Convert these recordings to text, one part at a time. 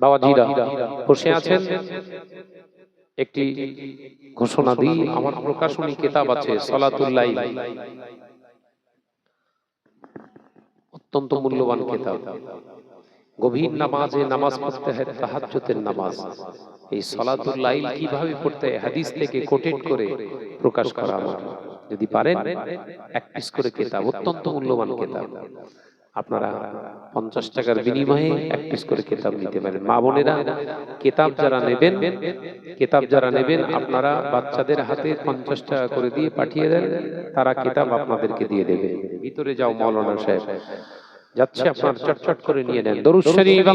বাবাজিরা বসে আছেন। একটি ঘোষণা দিই আমার প্রকাশনী কিতাব আছে সলাতুল্লাহ অত্যন্ত মূল্যবান কিতাব। গভীর নামাজে নামাজ পড়তে হয় তাহাজ্জুদের নামাজ। এই সলাতুল লাইল কীভাবে পড়তে হাদিস থেকে কোটেট করে প্রকাশ করা আমার। যদি পারেন এক পিস করে কিতাব। অত্যন্ত মূল্যবান কিতাব। আপনারা পঞ্চাশ টাকার বিনিময়ে এক পিস করে কেতাব নিতে পারেন। মা বোনেরা কিতাব যারা নেবেন কেতাব যারা নেবেন আপনারা বাচ্চাদের হাতে পঞ্চাশ টাকা করে দিয়ে পাঠিয়ে দেন তারা কেতাব আপনাদেরকে দিয়ে দেবে। ভিতরে যাও মৌলানা সাহেব। যাচ্ছে আপনার চটচট করে নিয়ে নেন। দরুদ শরীফ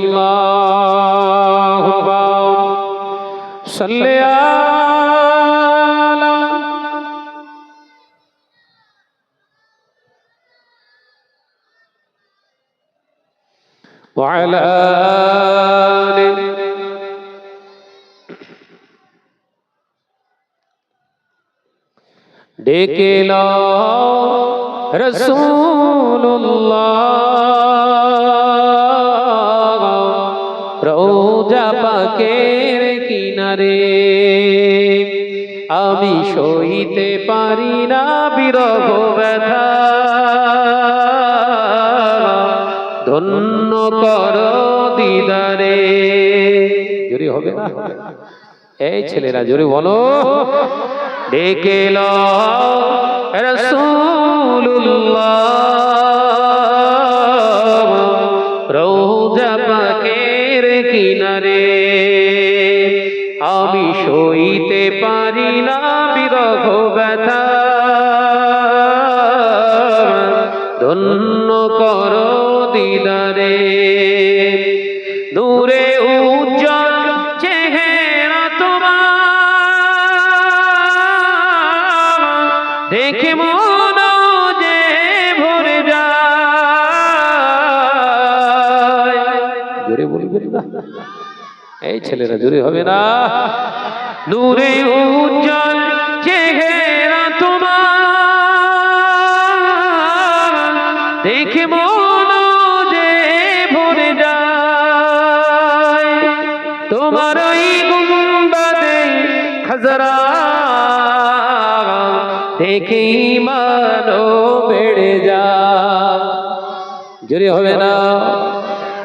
وعلى آله ডেকে রসুল্লাহ রোজা পাকের কিনারে আমি সইতে পারি না বিরহ ব্যথা ধন্য কর দিদারে। জোরে হবে না? এই ছেলেরা, জোরে বলো। ডেকে রসুল্লাহ রোজা পাকের কিনারে। আমি সইতে পারি না বিরহ ব্যথা। ধন্য কর দিদারে দূরে উজ্জ্বল চেহারা তোমার। দেখে মন যে ভরে যায়। জোরে বলবেন না। এই ছেলেরা জোরে হবে না। নূরে উজ্জ্বল তোমার ওই গুম্বাদে খাজরা দেখে মানো বেড়ে যা। জোরে হবে না?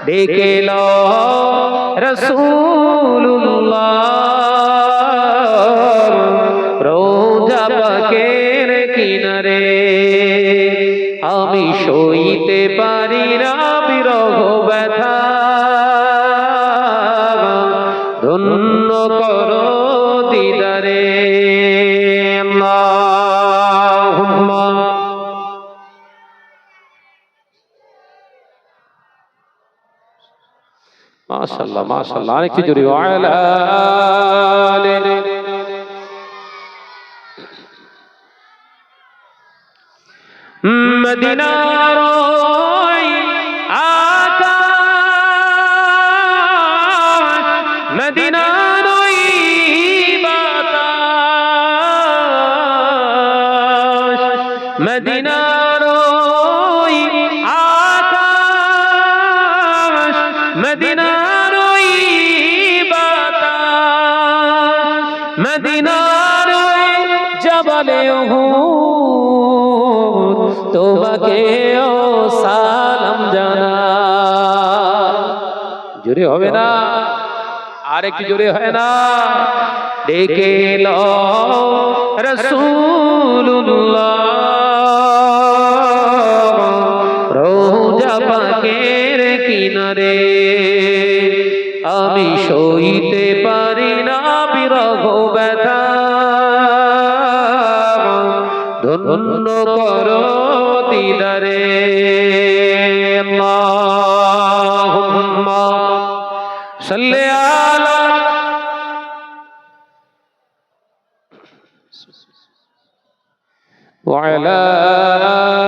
ডেকে ল রসুল্লাহ রোজা পাকের কিনারে আমি সইতে পারি না বিরহ ব্যথা। আরেকটু জোরে ওয়ালা আলি মদিনার ওই আকাশ মদিনার আকাশ মদিনার বাতাস মদিনার জবালে তোমাকে ও সালাম জানা জোরে হবে না? আর জোরে হয় না? ডেকে ল আমি সইতে পারি না বিরহ ব্যথা ধন্য কর দিদারে আল্লাহুম্মা সাল্লি আলা وعلى